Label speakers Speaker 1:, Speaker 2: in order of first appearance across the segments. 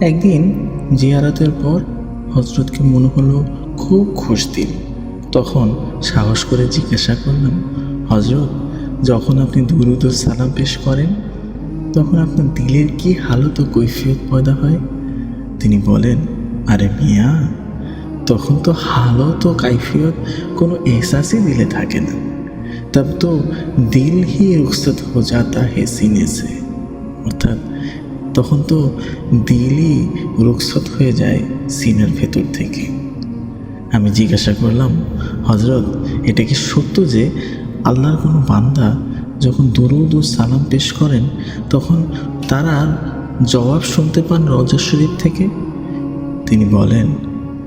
Speaker 1: একদিন জিয়ারাতের পর হজরতকে মনে হলো খুব খুশ দিন। তখন সাহস করে জিজ্ঞাসা করলাম, হজরত, যখন আপনি দুরুদ সালাম পেশ করেন, তখন আপনার দিলের কি হালত ও কৈফিয়ত পয়দা হয়? তিনি বলেন, আরে মিয়া, তখন তো হালত ও কাইফিয়ত কোনো এহসাসই দিলে থাকে না। তব তো দিল হি রুখসত হো যাতা হে সিনে সে। অর্থাৎ তখন তো দিলই রুখসত হয়ে যায় সিনের ভেতর থেকে। আমি জিজ্ঞাসা করলাম হজরত এটা কি সত্য যে আল্লাহর কোনো বান্দা যখন দরুদ ও সালাম পেশ করেন, তখন তারা জবাব শুনতে পান রজা শরীফ থেকে? তিনি বলেন,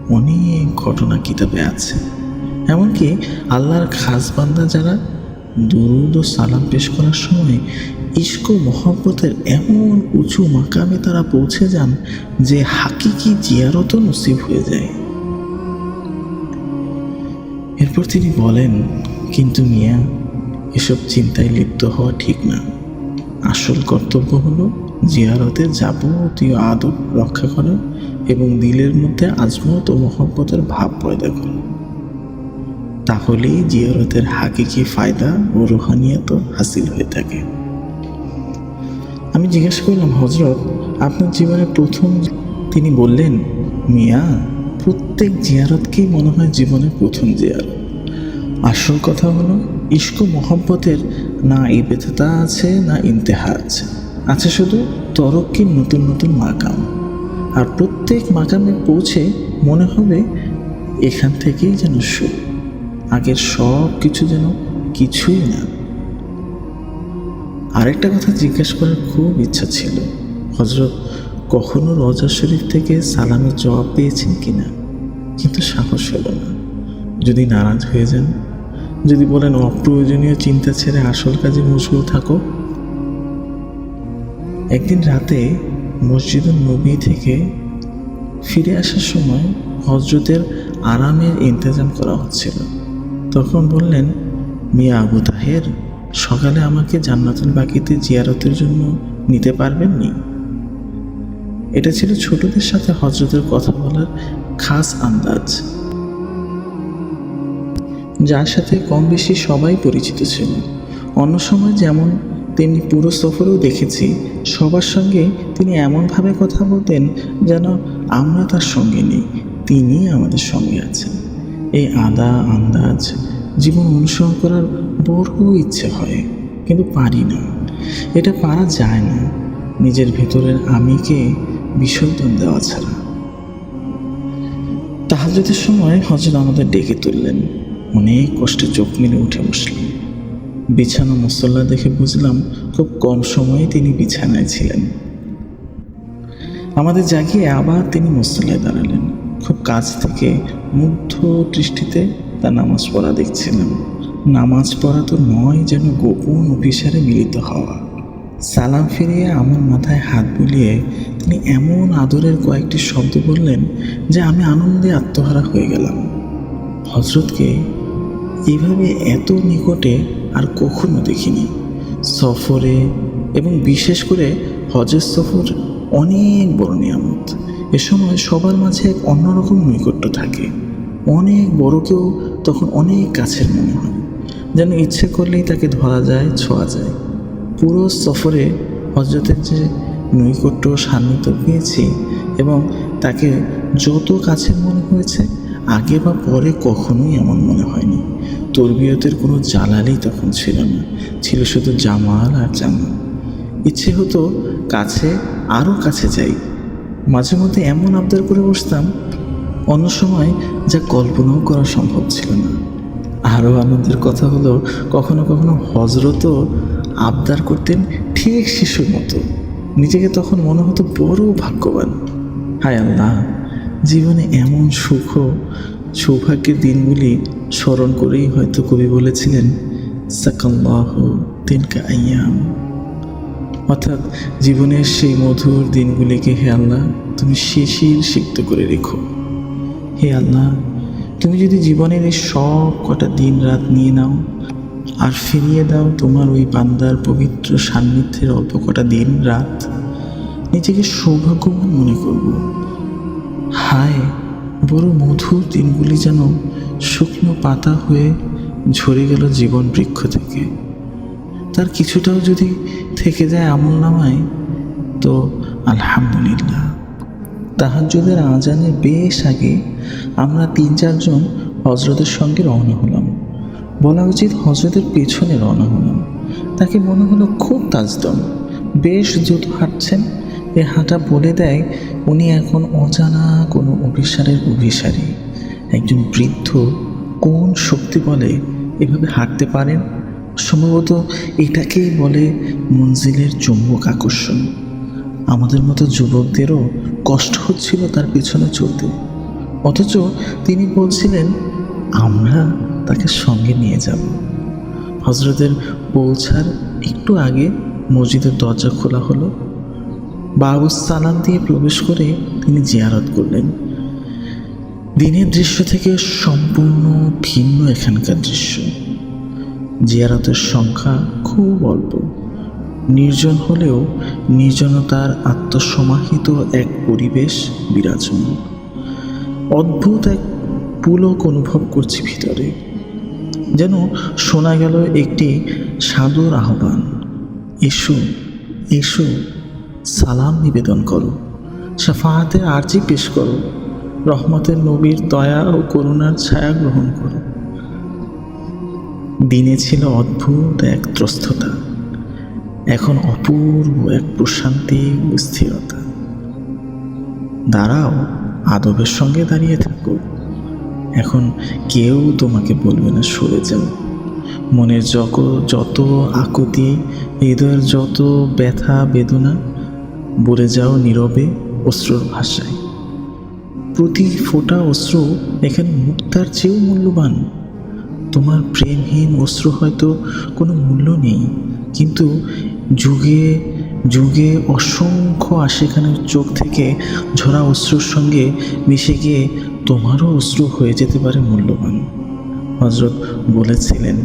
Speaker 1: অনেক ঘটনা কিতাবে আছে। এমনকি আল্লাহর খাস বান্দা যারা দরুদ ও সালাম পেশ করার সময় ইস্ক মহব্বতের এমন উঁচু মাকামে তারা পৌঁছে যান যে হাকিকি জিয়ারতও নসিব হয়ে যায়। এরপর তিনি বলেন, কিন্তু মিয়া, এসব চিন্তায় লিপ্ত হওয়া ঠিক না। আসল কর্তব্য হলো জিয়ারতের যাবতীয় আদব রক্ষা করা এবং দিলের মধ্যে আজমত ও মহব্বতের ভাব পয়দা করা। তাহলেই জিয়ারতের হাকিকি ফায়দা ও রুহানিয়ত হাসিল হয়ে থাকে। আমি জিজ্ঞাসা করলাম হজরত আপনার জীবনে প্রথম তিনি বললেন, মিয়া, প্রত্যেক জিয়ারতকেই মনে হয় জীবনের প্রথম জিয়ারত। আসল কথা হলো ইস্ক মোহব্বতের না ইবেততা আছে, না ইন্তেহা আছে। আছে শুধু তরক্কির নতুন নতুন মাকাম। আর প্রত্যেক মাকামে পৌঁছে মনে হবে এখান থেকেই যেন শুরু। আগের সব কিছু যেন কিছুই না। আরেকটা কথা জিজ্ঞাসা করার খুব ইচ্ছা ছিল। হজরত কখনো রজা শরীফ থেকে সালামের জবাব পেয়েছেন কিনা? কিন্তু সাহস হলো না। যদি নারাজ হয়ে যান, যদি বলেন অপ্রয়োজনীয় চিন্তা ছেড়ে আসল কাজে মশগুল থাকো। একদিন রাতে মসজিদুল নবী থেকে ফিরে আসার সময় হজরতের আরামের ইন্তজাম করা হচ্ছিল। তখন বললেন, মিয়া আবু তাহের সকালে আমাকে জান্নাতুল বাকিতে জিয়ারতের জন্য নিতে পারবেন নি এটা ছিল ছোটদের সাথে হজরতের কথা বলার খাস আন্দাজ। যার সাথে কম বেশি সবাই পরিচিত ছিল। অন্য সময় যেমন তেমনি পুরো সফরেও দেখেছি, সবার সঙ্গে তিনি এমনভাবে কথা বলতেন যেন আমরা তার সঙ্গে নেই তিনি আমাদের সঙ্গে আছেন। এই আদা, আন্দাজ, জীবন অনুসরণ করার বড় ইচ্ছে হয়, কিন্তু পারি না। এটা পারা যায় না। নিজের ভেতরের আমিকে বিসর্জন দেওয়া ছাড়া। তাহাজের সময় হজরত আমাদের ডেকে তুললেন। অনেক কষ্টে চোখ মেলে উঠে বসলেন। বিছানা মুসল্লা দেখে বুঝলাম খুব কম সময়ে তিনি বিছানায় ছিলেন। আমাদের জাগিয়ে আবার তিনি মুসল্লায় দাঁড়ালেন। খুব কাছ থেকে মুগ্ধ দৃষ্টিতে তার নামাজ পড়া দেখছিলাম। নামাজ পড়া তো নয় যেন গোপন অভিসারে মিলিত হওয়া। সালাম ফিরিয়ে আমার মাথায় হাত বুলিয়ে তিনি এমন আদরের কয়েকটি শব্দ বললেন যে আমি আনন্দে আত্মহারা হয়ে গেলাম। হজরতকে এভাবে এত নিকটে আর কখনো দেখিনি। সফরে এবং বিশেষ করে হজের সফর অনেক বড় নিয়ামত। এ সময় সবার মাঝে এক অন্যরকম নৈকট্য থাকে। অনেক বড়কেও তখন অনেক কাছের মনে হয়। যেন ইচ্ছে করলেই তাকে ধরা যায়, ছোঁয়া যায়। পুরো সফরে হজরতের যে নৈকট্য সান্নিধ্য পেয়েছি এবং তাকে যত কাছে মনে হয়েছে, আগে বা পরে কখনোই এমন মনে হয়নি। তরবিয়তের কোনো জ্বালালি তখন ছিল না, ছিল শুধু জামাল আর জামাল ইচ্ছে হতো কাছে, আরও কাছে যাই। মাঝে মধ্যে এমন আবদার করে বসতাম, অন্য সময় যা কল্পনাও করা সম্ভব ছিল না। আরও আনন্দের কথা হলো, কখনো কখনো হজরতও আবদার করতেন ঠিক শিশুর মতো। নিজেকে তখন মনে হতো বড় ভাগ্যবান। হায় আল্লাহ, জীবনে এমন সুখ সৌভাগ্যের দিনগুলি স্মরণ করেই হয়তো কবি বলেছিলেন, সাকাল্লাহ তিনকা আইয়াম অর্থাৎ জীবনের সেই মধুর দিনগুলিকে হে আল্লাহ, তুমি শিশির সিক্ত করে রেখো। হে আল্লাহ তুমি যদি জীবনের এই সব কটা দিন রাত নিয়ে নাও আর ফিরিয়ে দাও তোমার ওই বান্দার পবিত্র সান্নিধ্যের অল্প কটা দিন রাত, নিজেকে সৌভাগ্যবান মনে করব। হায়, বড় মধুর দিনগুলি যেন শুকনো পাতা হয়ে ঝরে গেল জীবন বৃক্ষ থেকে। তার কিছুটাও যদি থেকে যায় আমল নামায়, তো আলহামদুলিল্লাহ। তাহাজ্জুদের আজানের বেশ আগে আমরা তিন চারজন হজরতের সঙ্গে রওনা হলাম। বলা উচিত হজরতের পেছনে রওনা হলাম। তাকে মনে হলো খুব তাজদম। বেশ দ্রুত হাঁটছেন। এ হাঁটা বলে দেয়, উনি এখন অজানা কোনো অভিসারের অভিসারী। একজন বৃদ্ধ কোন শক্তি বলে এভাবে হাঁটতে পারেন? সম্ভবত এটাকেই বলে মঞ্জিলের চুম্বক আকর্ষণ। আমাদের মতো যুবকদেরও কষ্ট হচ্ছিল তার পিছনে চলতে। অথচ তিনি বলছিলেন, আমরা তাকে সঙ্গে নিয়ে যাব। হজরতের পৌঁছার একটু আগে মসজিদের দরজা খোলা হলো। বাবু সালাম দিয়ে প্রবেশ করে তিনি জিয়ারত করলেন। দিনের দৃশ্য থেকে সম্পূর্ণ ভিন্ন এখানকার দৃশ্য। জিয়ারতের সংখ্যা খুব অল্প। নির্জন হলেও নির্জনতার আত্মসমাহিত এক পরিবেশ বিরাজমান। অদ্ভুত এক পুলক অনুভব করছি ভিতরে। যেন শোনা গেল একটি সাদর আহ্বান। এসো এসো, সালাম নিবেদন করো। সাফাহাতের আর্জি পেশ করো। রহমতের নবীর দয়া ও করুণার ছায়া গ্রহণ করো। দিনে ছিল অদ্ভুত এক ত্রস্ততা। এখন অপূর্ব এক প্রশান্তি ও স্থিরতা। দাঁড়াও, আদবের সঙ্গে দাঁড়িয়ে থাকো। এখন কেউ তোমাকে বলবে না, সরে যাও। মনের যত যত আকুতি, হৃদয়ের যত ব্যথা, বেদনা, বলে যাও নীরবে, অশ্রুর ভাষায়। প্রতি ফোঁটা অশ্রু এখানে মুক্তার চেয়েও মূল্যবান। তোমার প্রেমহীন অশ্রু হয়তো কোনো মূল্য নেই, কিন্তু যুগে যুগে অসংখ্য আশেখানের চোখ থেকে ঝরা অশ্রুর সঙ্গে মিশে গিয়ে তোমারও অশ্রু হয়ে যেতে পারে মূল্যবান। হজরত বলেছিলেন,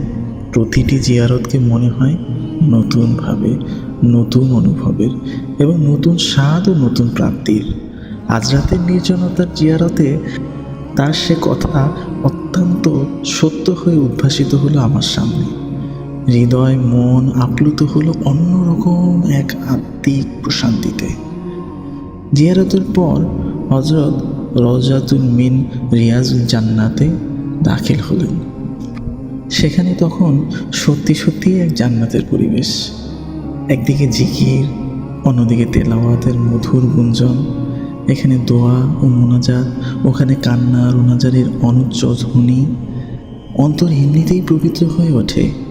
Speaker 1: প্রতিটি জিয়ারতকে মনে হয় নতুনভাবে, নতুন অনুভবের এবং নতুন স্বাদ ও নতুন প্রাপ্তির। আজ রাতের নির্জনতার জিয়ারতে তার সে কথা অত্যন্ত সত্য হয়ে উদ্ভাসিত হলো আমার সামনে। হৃদয়, মন আপ্লুত হলো অন্যরকম এক আত্মিক প্রশান্তিতে। জিয়ারতের পর হজরত রজাতুল মিন রিয়াজুল জান্নাতে দাখিল হলেন। সেখানে তখন সত্যি সত্যি এক জান্নাতের পরিবেশ। একদিকে জিকির, অন্যদিকে তেলাওয়াতের মধুর গুঞ্জন। এখানে দোয়া ও মোনাজাত, ওখানে কান্না রোনাজারের অনুচ্চ ধ্বনি। অন্তর এমনিতেই পবিত্র হয়ে ওঠে।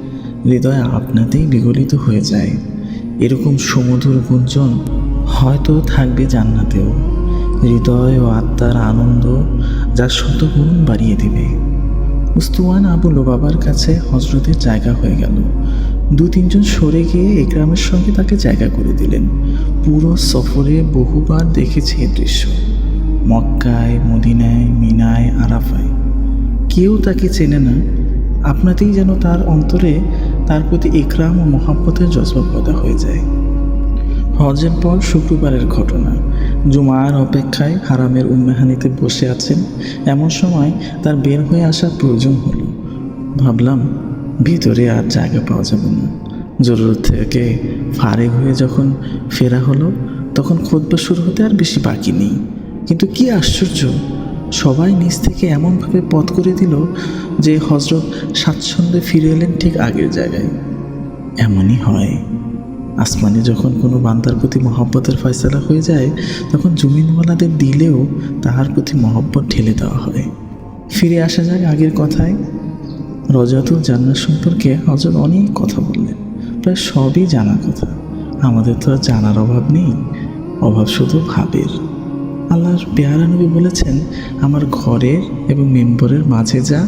Speaker 1: হৃদয় আপনাতেই বিগলিত হয়ে যায়। এরকম সমুধুর গুঞ্জন হয়তো থাকবে জান্নাতেও। হৃদয় ও আত্মার আনন্দ যা শতগুণ বাড়িয়ে দিবে। উস্তুয়ান আবু বাবার কাছে হজরতের জায়গা হয়ে গেল। দু তিনজন সরে গিয়ে একরামের সঙ্গে তাকে জায়গা করে দিলেন। পুরো সফরে বহুবার দেখেছি এ দৃশ্য। মক্কায়, মদিনায়, মিনায়, আরাফায়। কেউ তাকে চেনে না। আপনাতেই যেন তার অন্তরে তার প্রতি একরাম ও মহাব্বতের জজবা হয়ে যায়। হজের পর শুক্রবারের ঘটনা। জুমার অপেক্ষায় হারামের উম্মেহানিতে বসে আছেন। এমন সময় তার বের হয়ে আসার প্রয়োজন হলো। ভাবলাম, ভিতরে আর জায়গা পাওয়া যাবে না। জরুরত থেকে ফারেক হয়ে যখন ফেরা হলো, তখন খোদবা শুরু হতে আর বেশি বাকি নেই। কিন্তু কি আশ্চর্য! সবাই নিজ থেকে এমনভাবে পথ করে দিল যে হজরত স্বাচ্ছন্দ্যে ফিরে এলেন ঠিক আগের জায়গায়। এমনই হয়। আসমানে যখন কোনো বান্দার প্রতি মহব্বতের ফয়সলা হয়ে যায়, তখন জমিনওয়ালাদের দিলেও তাহার প্রতি মহব্বত ঢেলে দেওয়া হয়। ফিরে আসা যাক আগের কথায়। রজাতুল জান্নার সম্পর্কে হজরত অনেক কথা বললেন। প্রায় সবই জানা কথা। আমাদের তো আর জানার অভাব নেই। অভাব শুধু ভাবের। আল্লাহর পেয়ারা নবী বলেছেন, আমার ঘরের এবং মেম্বরের মাঝে যা,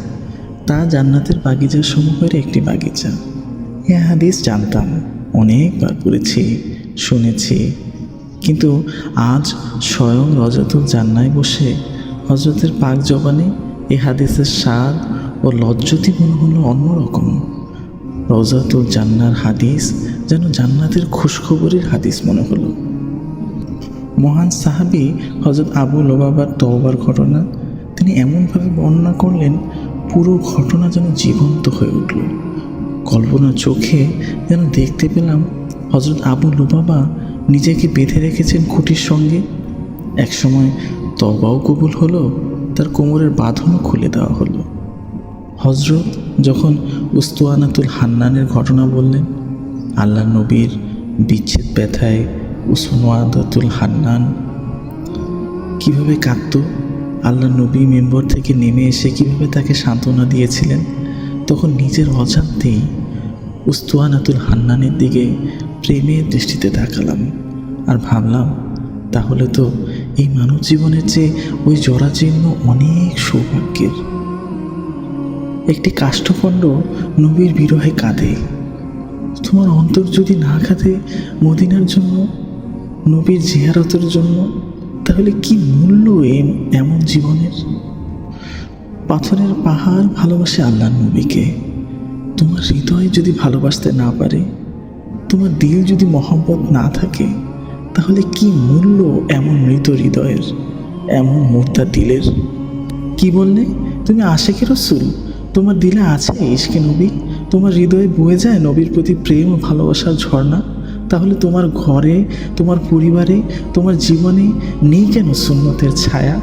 Speaker 1: তা জান্নাতের বাগিচা সমূহের একটি বাগিচা। এ হাদিস জানতাম, অনেকবার পড়েছি, শুনেছি। কিন্তু আজ স্বয়ং রজতুল জান্নায় বসে হজরতের পাক জবানে এ হাদিসের স্বাদ ও লজ্জতি মনে হলো অন্যরকম। রজাতুল জান্নার হাদিস যেন জান্নাতের খুশখবরের হাদিস মনে হলো। মহান সাহাবি হজরত আবু লোবাবার তওবার ঘটনা। তিনি এমনভাবে বর্ণনা করলেন, পুরো ঘটনা যেন জীবন্ত হয়ে উঠল। কল্পনা চোখে যেন দেখতে পেলাম হজরত আবু লোবাবা নিজেকে বেঁধে রেখেছেন খুঁটির সঙ্গে। একসময় তবাও কবুল হলো, তার কোমরের বাঁধনও খুলে দেওয়া হলো। হজরত যখন উস্তুয়ানাতুল হান্নানের ঘটনা বললেন আল্লাহ নবীর বিচ্ছেদ ব্যথায় উসনোয়াদাতুল হান্নান। কীভাবে কাঁদত? আল্লাহ নবী মেম্বর থেকে নেমে এসে কীভাবে তাকে সান্ত্বনা দিয়েছিলেন? তখন নিজের অজান্তেই উস্তুয়ানাতুল হান্নানের দিকে প্রেমের দৃষ্টিতে তাকালাম আর ভাবলাম, তাহলে তো এই মানব জীবনের চেয়ে ওই জরাজীর্ণ অনেক সৌভাগ্যের। একটি কাষ্ঠখণ্ড নবীর বিরহে কাঁদে। তোমার অন্তর যদি না কাঁদে, মদিনার জন্য নবীর জিয়ারতের জন্য, তাহলে কি মূল্য এম এমন জীবনের? পাথরের পাহাড় ভালোবাসে আল্লাহ নবীকে। তোমার হৃদয় যদি ভালোবাসতে না পারে, তোমার দিল যদি মহব্বত না থাকে, তাহলে কি মূল্য এমন মৃত হৃদয়ের, এমন মুর্দা দিলের? কি বললে? তুমি আসে আশেকে রসুল, তোমার দিলে আছে ইশকে নবী, তোমার হৃদয়ে বয়ে যায় নবীর প্রতি প্রেম ও ভালোবাসার ঝর্ণা। তাহলে তোমার ঘরে, তোমার পরিবারে, তোমার জীবনে নেই কেন সুন্নতের ছায়া?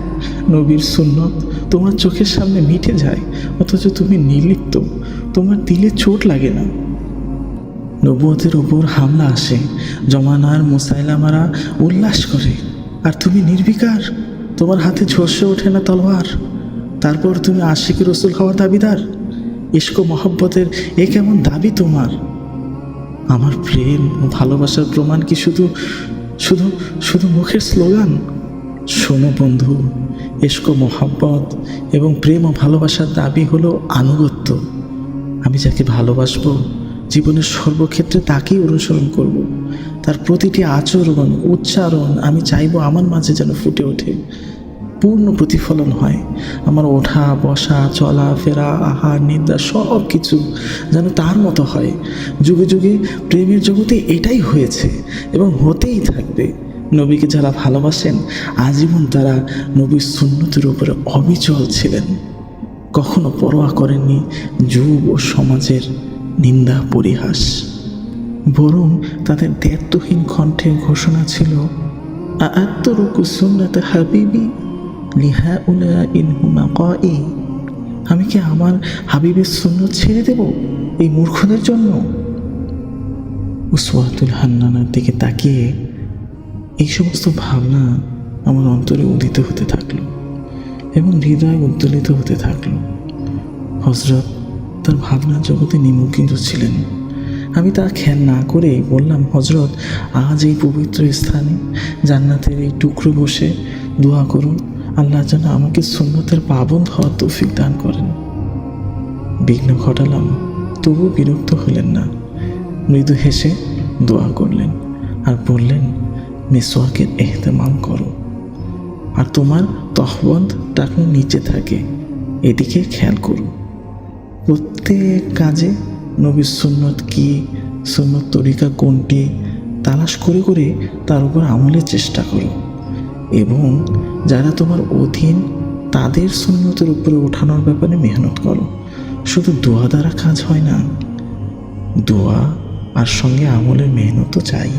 Speaker 1: নবীর সুন্নত তোমার চোখের সামনে মিটে যায়, অথচ তুমি নির্লিপ্ত, তোমার দিলে চোট লাগে না। নবুয়তের ওপর হামলা আসে, জমানার মুসাইলামারা উল্লাস করে, আর তুমি নির্বিকার, তোমার হাতে ঝসে ওঠে না তলোয়ার। তারপর তুমি আশিক রসুল হওয়ার দাবিদার ইস্ক মহব্বতের এ কেমন দাবি তোমার? আমার প্রেম ও ভালোবাসার প্রমাণ কি শুধু শুধু শুধু মুখের স্লোগান? শোনো বন্ধু ইস্ক মহাব্বত এবং প্রেম ও ভালোবাসার দাবি হলো আনুগত্য। আমি যাকে ভালোবাসবো, জীবনের সর্বক্ষেত্রে তাকেই অনুসরণ করব। তার প্রতিটি আচরণ, উচ্চারণ আমি চাইব আমার মাঝে যেন ফুটে ওঠে। পূর্ণ প্রতিফলন হয়। আমার ওঠা, বসা, চলা, ফেরা আহার নিন্দা সব কিছু যেন তার মতো হয়। যুগে যুগে প্রেমের জগতে এটাই হয়েছে এবং হতেই থাকবে। নবীকে যারা ভালোবাসেন, আজীবন তারা নবীর সুন্নতির উপরে অবিচল ছিলেন। কখনো পরোয়া করেননি যুগ ও সমাজের নিন্দা পরিহাস। বরং তাদের দ্ব্যর্থহীন কণ্ঠে ঘোষণা ছিল আত্মরুকু সুন্নাত হাবিবি লিহা উলা আমি কি আমার হাবিবের সুন্নত ছেড়ে দেব এই মূর্খদের জন্য? উসওয়াতুল হান্নানার দিকে তাকিয়ে এই সমস্ত ভাবনা আমার অন্তরে উদিত হতে থাকল এবং হৃদয় উদ্দোলিত হতে থাকল। হজরত তার ভাবনার জগতে নিমগ্নিত ছিলেন। আমি তা খেয়াল না করে বললাম হজরত আজ এই পবিত্র স্থানে জান্নাতের এই টুকরো বসে দোয়া করুন। আল্লাহ যেন আমাকে সুন্নতের পাবন হওয়ার তৌফিক দান করেন। বিঘ্ন ঘটালাম তবু বিরক্ত হলেন না। মৃদু হেসে দোয়া করলেন আর বললেন, মিসওয়াকের এহতেমাম করো। আর তোমার তহবন্দ টাকনো নিচে থাকে, এদিকে খেয়াল করো। প্রত্যেক কাজে নবীর সুন্নত কি, সুন্নত তরিকা কোনটি, তালাশ করে করে তার উপর আমলের চেষ্টা করো। এবং যারা তোমার অধীন, তাদের সুন্নতের উপরে ওঠানোর ব্যাপারে মেহনত করো। শুধু দোয়া দ্বারা কাজ হয় না, দোয়া আর সঙ্গে আমলের মেহনতও চাই।